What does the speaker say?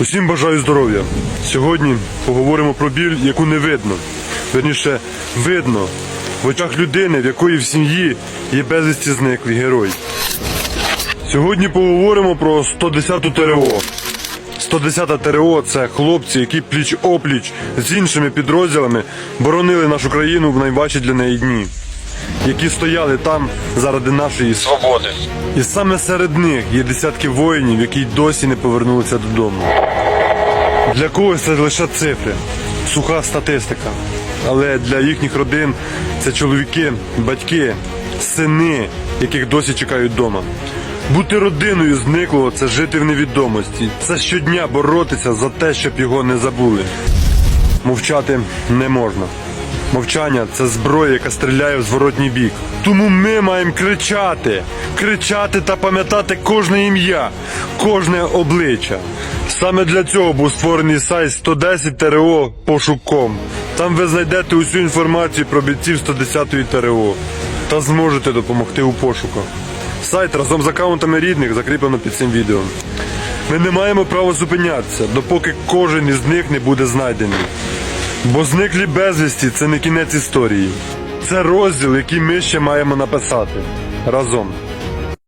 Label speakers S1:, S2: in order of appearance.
S1: Усім бажаю здоров'я. Сьогодні поговоримо про біль, яку не видно. Верніше, видно в очах людини, в якої в сім'ї є безвісті зниклий герой. Сьогодні поговоримо про 110-ту ТРО. 110-та ТРО це хлопці, які пліч-опліч з іншими підрозділами боронили нашу країну в найважчі для неї дні, які стояли там заради нашої свободи. І саме серед них є десятки воїнів, які досі не повернулися додому. Для когось це лише цифри, суха статистика. Але для їхніх родин це чоловіки, батьки, сини, яких досі чекають вдома. Бути родиною зниклого це жити в невідомості. Це щодня боротися за те, щоб його не забули. Мовчати не можна. Мовчання це зброя, яка стріляє в зворотній бік. Тому ми маємо кричати, кричати та пам'ятати кожне ім'я, кожне обличчя. Саме для цього був створений сайт 110 ТРО пошуком. Там ви знайдете усю інформацію про бійців 110-ї ТРО та зможете допомогти у пошуках. Сайт разом з аккаунтами рідних закріплено під цим відео. Ми не маємо права зупинятися, допоки кожен із них не буде знайдений. Бо зниклі безвісті це не кінець історії. Це розділ, який ми ще маємо написати разом.